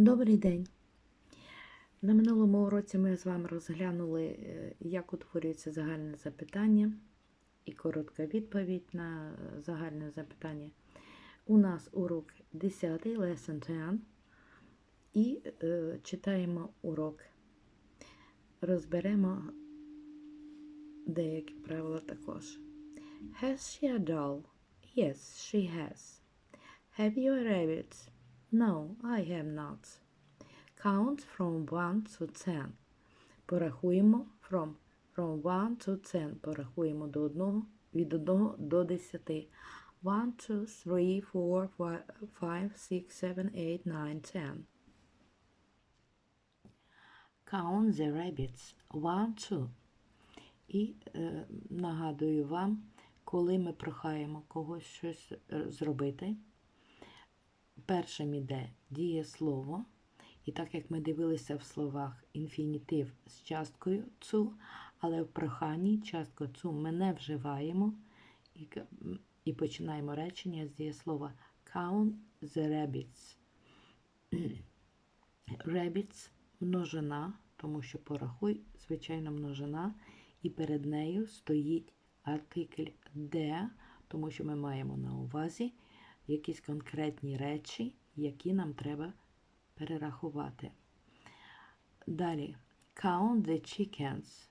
Добрий день. На минулому уроці ми з вами розглянули, е, як утворюється загальне запитання і коротка відповідь на е, загальне запитання. У нас урок 10, lesson 10, і е, читаємо урок. Розберемо деякі правила також. Has she a doll? Yes, she has. Have you a rabbit? No, I have not. Count from 1 to 10. Порахуємо from, from 1 to 10. Порахуємо до одного, від 1 до 10. 1, 2, 3, 4, 5, 6, 7, 8, 9, 10. Count the rabbits. 1, 2. І е, нагадую вам, коли ми прохаємо когось щось е, зробити, першим іде дієслово. І так як ми дивилися в словах інфінітив з часткою цу, але в проханні частку цу ми не вживаємо і, і починаємо речення з дієслова count the rabbits. Rabbits множина, тому що порахуй, звичайно, множина, і перед нею стоїть артикль де, тому що ми маємо на увазі якісь конкретні речі, які нам треба перерахувати. Далі. Count the chickens.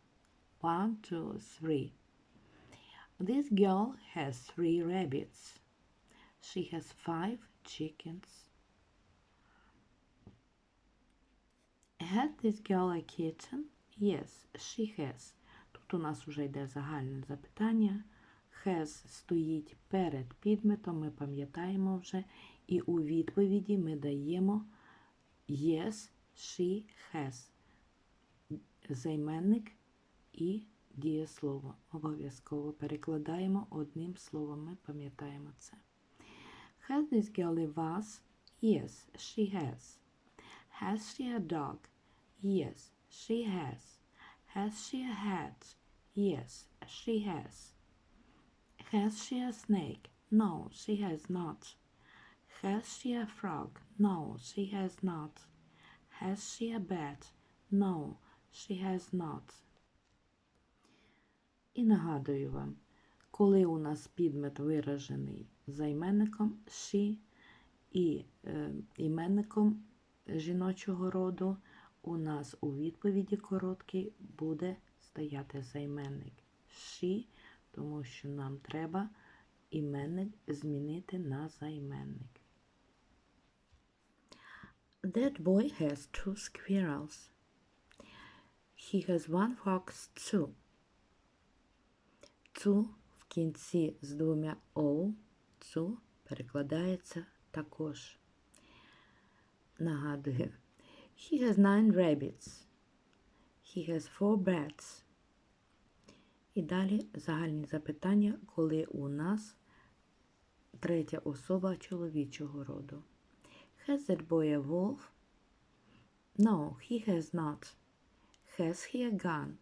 One, two, three. This girl has three rabbits. She has five chickens. Has this girl a kitten? Yes, she has. Тут у нас вже йде загальне запитання. Has стоїть перед підметом, ми пам'ятаємо вже, і у відповіді ми даємо Yes, she has. Займенник і дієслово. Обов'язково перекладаємо одним словом. Ми пам'ятаємо це. Has this girl a vase? Yes, she has. Has she a dog? Yes, she has. Has she a hat? Yes, she has. Has she a snake? No, she has not. Has she a frog? No, she has not. Has she a bat? No, she has not. І нагадую вам, коли у нас підмет виражений займенником she і е, іменником жіночого роду, у нас у відповіді короткій буде стояти займенник she, тому що нам треба іменник змінити на займенник. That boy has two squirrels. He has one fox too. Цу в кінці з двома о, цу перекладається також. Нагадую. He has nine rabbits. He has four bats. І далі загальні запитання, коли у нас третя особа чоловічого роду. Has that boy a wolf? No, he has not. Has he a gun?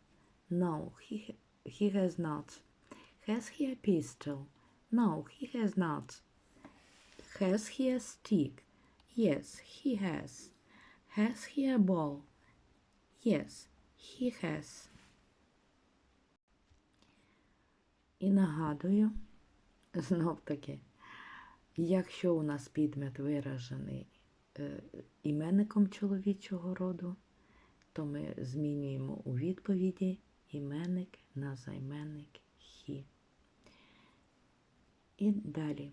No, he, he has not. Has he a pistol? No, he has not. Has he a stick? Yes, he has. Has he a ball? Yes, he has. І нагадую, знов таки, якщо у нас підмет виражений е, іменником чоловічого роду, то ми змінюємо у відповіді іменник на займенник he. І далі.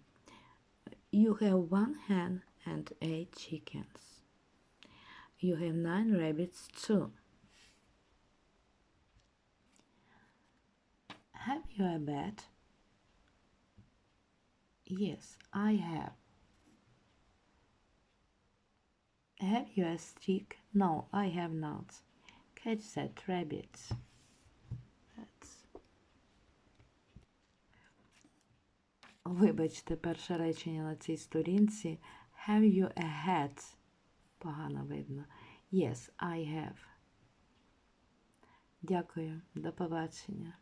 You have one hen and eight chickens. You have nine rabbits too. Have you a bat? Yes, I have. Have you a stick? No, I have not. Catch that rabbit. Вибачте, перше речення на цій сторінці. Have you a hat? Погано видно. Yes, I have. Дякую. До побачення.